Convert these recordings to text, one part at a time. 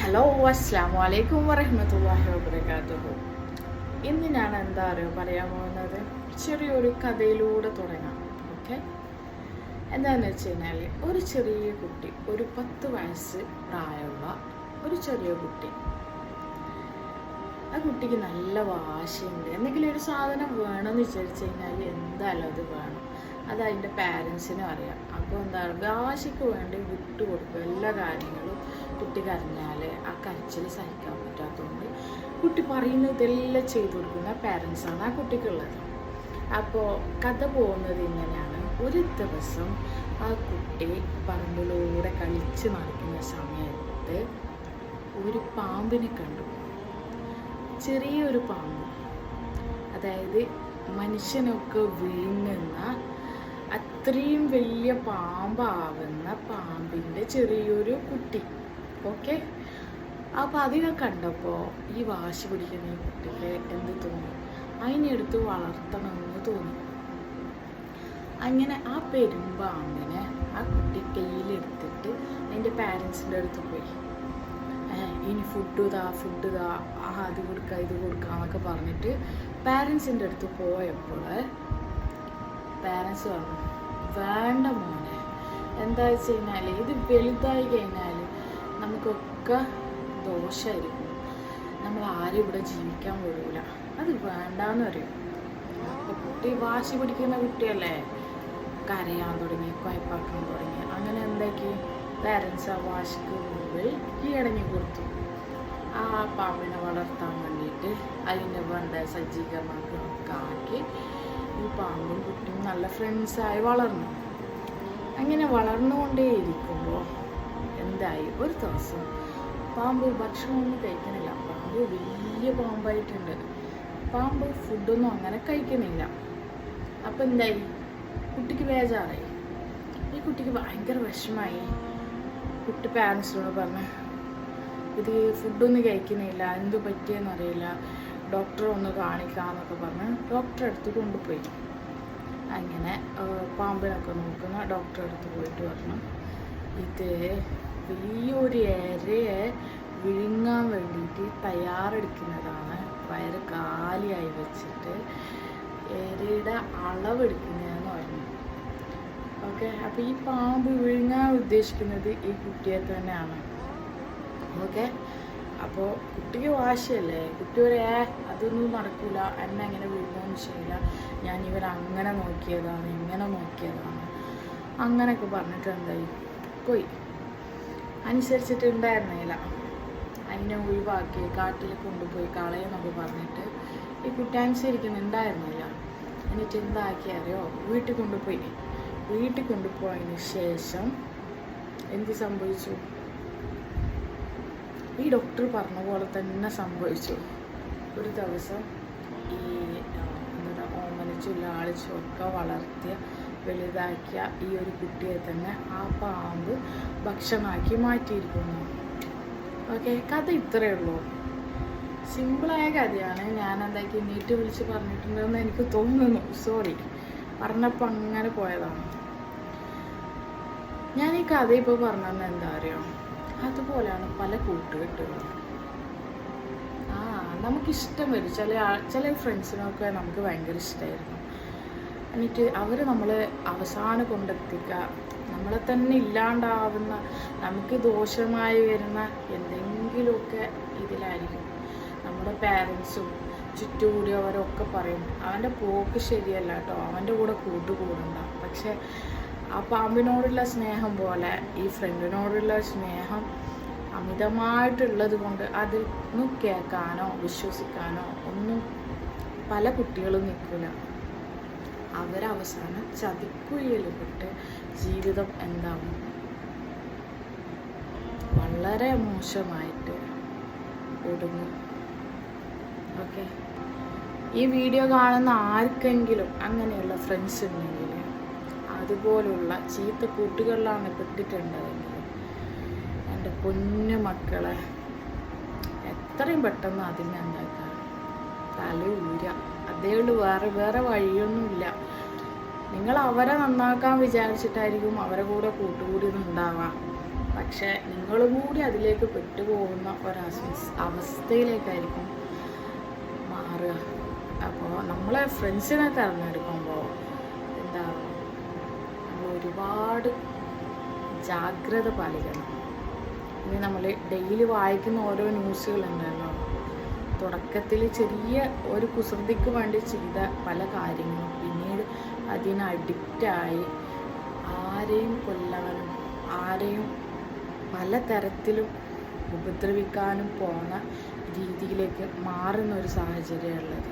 Hello അസ്സാം വലൈക്കും വറഹമത്തല്ലാഹി വബർക്കാത്തുഹു ഇന്ന് ഞാൻ എന്താ അറിയോ പറയാൻ പോകുന്നത്? ചെറിയൊരു കഥയിലൂടെ തുടങ്ങാം. ഓക്കെ എന്താണെന്ന് വെച്ച് കഴിഞ്ഞാൽ ഒരു ചെറിയ കുട്ടി ഒരു പത്ത് വയസ്സ് പ്രായമുള്ള ഒരു ചെറിയ കുട്ടി. ആ കുട്ടിക്ക് നല്ല വാശിയുണ്ട്. എന്തെങ്കിലും ഒരു സാധനം വേണമെന്ന് വിചാരിച്ചു കഴിഞ്ഞാൽ എന്തായാലും അത് വേണം. അത് അതിന്റെ പാരൻസിനും അറിയാം അപ്പോൾ എന്താ വാശിക്ക് വേണ്ടി വിട്ടുകൊടുക്കും എല്ലാ കാര്യങ്ങളും. കുട്ടി കരഞ്ഞാൽ ആ കരച്ചിൽ സഹിക്കാൻ പറ്റാത്തതുകൊണ്ട് കുട്ടി പറയുന്നതെല്ലാം ചെയ്തു കൊടുക്കുന്ന പാരൻസാണ് ആ കുട്ടിക്കുള്ളത്. അപ്പോൾ കഥ പോകുന്നത് ഇങ്ങനെയാണ്. ഒരു ദിവസം ആ കുട്ടി പറമ്പിലൂടെ കളിച്ച് നടക്കുന്ന സമയത്ത് ഒരു പാമ്പിനെ കണ്ടു. ചെറിയൊരു പാമ്പ്. അതായത് മനുഷ്യനൊക്കെ വീങ്ങുന്ന അത്രയും വലിയ പാമ്പാവുന്ന പാമ്പിന്റെ ചെറിയൊരു കുട്ടി. ഓക്കെ. അപ്പോൾ അതിനെ കണ്ടപ്പോൾ ഈ വാശി പിടിക്കുന്ന ഈ കുട്ടിക്ക് എന്ത് തോന്നി? അതിനെടുത്ത് വളർത്തണമെന്ന് തോന്നി. അങ്ങനെ ആ പെരുമ്പാമ്പിനെ ആ കുട്ടി കയ്യിലെടുത്തിട്ട് എന്റെ പാരൻസിന്റെ അടുത്ത് പോയി. ഇനി ഫുഡ് ഇതാ ഫുഡ് ഇതാ ആ അത് കൊടുക്കുക ഇത് കൊടുക്കുക എന്നൊക്കെ പറഞ്ഞിട്ട് പാരൻസിന്റെ അടുത്ത് പോയപ്പോൾ പാരൻസ് പറഞ്ഞു വേണ്ട മോനെ എന്താ വെച്ച് കഴിഞ്ഞാൽ ഇത് വലുതായി കഴിഞ്ഞാൽ നമുക്കൊക്കെ ദോഷമായിരിക്കും നമ്മൾ ആരും ഇവിടെ ജീവിക്കാൻ പോകില്ല അത് വേണ്ടാന്ന് പറയും. കുട്ടി വാശി പിടിക്കുന്ന കുട്ടിയല്ലേ? കരയാൻ തുടങ്ങി കൊയപ്പാക്കാൻ തുടങ്ങി. അങ്ങനെ എന്താക്കി? പാരൻസ് ആ വാശിക്ക് മുമ്പിൽ കീഴടങ്ങി കൊടുത്തു. ആ പാമ്പിനെ വളർത്താൻ വേണ്ടിയിട്ട് അതിന്റെ വേണ്ട സജ്ജീകരണങ്ങളൊക്കെ ആക്കി ഈ പാമ്പും കുട്ടിയും നല്ല ഫ്രണ്ട്സായി വളർന്നു. അങ്ങനെ വളർന്നുകൊണ്ടേയിരിക്കുമ്പോൾ എന്തായി? ഒരു ദിവസം പാമ്പ് ഭക്ഷണമൊന്നും കഴിക്കണില്ല. പാമ്പ് വലിയ പാമ്പായിട്ടുണ്ട്. പാമ്പ് ഫുഡൊന്നും അങ്ങനെ കഴിക്കണില്ല. അപ്പം എന്തായി? കുട്ടിക്ക് ബേജാറായി. ഈ കുട്ടിക്ക് ഭയങ്കര വിഷമായി. കുട്ടി പാരൻസിനോട് പറഞ്ഞ് ഇത് ഫുഡൊന്നും കഴിക്കുന്നില്ല എന്ത് പറ്റിയെന്ന് അറിയില്ല. ഡോക്ടറെ ഒന്ന് കാണിക്കാന്നൊക്കെ പറഞ്ഞ് ഡോക്ടറെ അടുത്ത് കൊണ്ടുപോയി. അങ്ങനെ പാമ്പിനൊക്കെ നോക്കുന്ന ഡോക്ടറെ അടുത്ത് പോയിട്ട് പറഞ്ഞു. ഇത് വലിയൊരു ഇരയെ വിഴുങ്ങാൻ വേണ്ടിയിട്ട് തയ്യാറെടുക്കുന്നതാണ്. വയറ് കാലിയായി വെച്ചിട്ട് ഇരയുടെ അളവെടുക്കുന്നതെന്ന് പറഞ്ഞു ഓക്കെ അപ്പം ഈ പാമ്പ് വിഴുങ്ങാൻ ഉദ്ദേശിക്കുന്നത് ഈ കുട്ടിയെ തന്നെയാണ്. ഓക്കെ അപ്പോൾ കുട്ടിക്ക് വാശിയല്ലേ? കുട്ടി പറയാ അതൊന്നും നടക്കില്ല എന്നെ അങ്ങനെ വിഴുങ്ങുകയൊന്നും ചെയ്യില്ല. ഞാൻ ഇവരങ്ങനെ നോക്കിയതാണ് ഇങ്ങനെ നോക്കിയതാണ്. അങ്ങനെയൊക്കെ പറഞ്ഞിട്ട് എന്തായി? പോയി. അനുസരിച്ചിട്ട് ഉണ്ടായിരുന്നില്ല അതിനെ ഒഴിവാക്കി കാട്ടിൽ കൊണ്ടുപോയി കളയെന്നൊക്കെ പറഞ്ഞിട്ട് ഈ കുട്ടി അനുസരിക്കുന്നുണ്ടായിരുന്നില്ല. എന്നിട്ട് എന്താക്കി അറിയോ? വീട്ടിൽ കൊണ്ടുപോയി. വീട്ടിൽ കൊണ്ടുപോയതിന് ശേഷം എന്ത് സംഭവിച്ചു? ഈ ഡോക്ടർ പറഞ്ഞ പോലെ തന്നെ സംഭവിച്ചു. ഒരു ദിവസം ഈ എന്താ ഓമനിച്ചും ലാളിച്ചും ഒക്കെ വളർത്തിയ വലുതാക്കിയ ഈ ഒരു കുട്ടിയെ തന്നെ ആ പാമ്പ് ഭക്ഷണമാക്കി മാറ്റിയിരിക്കുന്നു. ഓക്കെ കഥ ഇത്രയേ ഉള്ളൂ. സിമ്പിളായ കഥയാണ്. ഞാൻ എന്താക്കി നീറ്റ് വിളിച്ച് പറഞ്ഞിട്ടുണ്ടെന്ന് എനിക്ക് തോന്നുന്നു. സോറി പറഞ്ഞപ്പോൾ അങ്ങനെ പോയതാണ്. ഞാൻ ഈ കഥ ഇപ്പോൾ പറഞ്ഞതെന്ന് എന്താ അറിയോ? അതുപോലെയാണ് പല കൂട്ടുകെട്ടുകളും. ആ നമുക്കിഷ്ടം വരും. ചില ചില ഫ്രണ്ട്സിനൊക്കെ നമുക്ക് ഭയങ്കര ഇഷ്ടമായിരുന്നു എന്നിട്ട് അവർ നമ്മൾ അവസാനം കൊണ്ടെത്തിക്കുക. നമ്മളെ തന്നെ ഇല്ലാണ്ടാവുന്ന നമുക്ക് ദോഷമായി വരുന്ന എന്തെങ്കിലുമൊക്കെ ഇതിലായിരിക്കും. നമ്മുടെ പാരൻസും ചുറ്റുകൂടിയവരൊക്കെ പറയും അവന്റെ പോക്ക് ശരിയല്ല കേട്ടോ അവന്റെ കൂടെ കൂട്ടുകൂടണ്ട. പക്ഷെ ആ പാമ്പിനോടുള്ള സ്നേഹം പോലെ ഈ ഫ്രണ്ടിനോടുള്ള സ്നേഹം അമിതമായിട്ടുള്ളത് കൊണ്ട് അതൊന്നും കേൾക്കാനോ വിശ്വസിക്കാനോ ഒന്നും പല കുട്ടികളും നിൽക്കില്ല. അവരവസാനം ചതിക്കുഴിയിൽപ്പെട്ട് ജീവിതം എന്താവും? വളരെ മോശമായിട്ട് ഒടുങ്ങും. ഓക്കെ. ഈ വീഡിയോ കാണുന്ന ആർക്കെങ്കിലും അങ്ങനെയുള്ള ഫ്രണ്ട്സ് ഉണ്ടെങ്കിൽ അതുപോലുള്ള ചീത്ത കൂട്ടുകളിലാണ് പെട്ടിട്ടുണ്ടതെങ്കിൽ എന്റെ പൊന്നു മക്കളെ എത്രയും പെട്ടെന്ന് അതിനെ എന്താക്കുക തല ഊര അതേ വേറെ വേറെ വഴിയൊന്നുമില്ല. നിങ്ങൾ അവരെ നന്നാക്കാൻ വിചാരിച്ചിട്ടായിരിക്കും അവരെ കൂടെ കൂട്ടുകൂടി ഉണ്ടാവാം പക്ഷെ നിങ്ങളും കൂടി അതിലേക്ക് പെട്ടുപോകുന്ന ഒരസ് അവസ്ഥയിലേക്കായിരിക്കും മാറുക. അപ്പോൾ നമ്മളെ ഫ്രണ്ട്സിനെ തിരഞ്ഞെടുക്കുമ്പോൾ എന്താ ഒരുപാട് ജാഗ്രത പാലിക്കണം. ഇനി നമ്മൾ ഡെയിലി വായിക്കുന്ന ഓരോ ന്യൂസുകളുണ്ടല്ലോ തുടക്കത്തിൽ ചെറിയ ഒരു കുസൃതിക്ക് വേണ്ടി ചെയ്ത പല കാര്യങ്ങളും പിന്നീട് അതിന് അഡിക്റ്റായി ആരെയും കൊല്ലാനും ആരെയും പല തരത്തിലും ഉപദ്രവിക്കാനും പോണ രീതിയിലേക്ക് മാറുന്ന ഒരു സാഹചര്യമുള്ളത്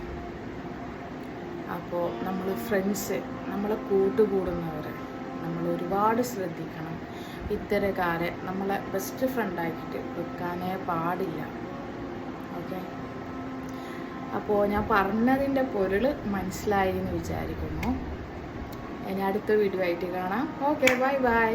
അപ്പോൾ നമ്മൾ ഫ്രണ്ട്സ് നമ്മളെ കൂട്ടുകൂടുന്നവർ നമ്മൾ ഒരുപാട് ശ്രദ്ധിക്കണം. ഇത്തരക്കാരെ നമ്മളെ ബെസ്റ്റ് ഫ്രണ്ടാക്കിയിട്ട് വെക്കാനേ പാടില്ല. അപ്പോൾ ഞാൻ പറഞ്ഞതിന്റെ പൊരുൾ മനസ്സിലായി എന്ന് വിചാരിക്കുന്നു. ഇനി അടുത്ത വീഡിയോ ആയിട്ട് കാണാം. Okay bye bye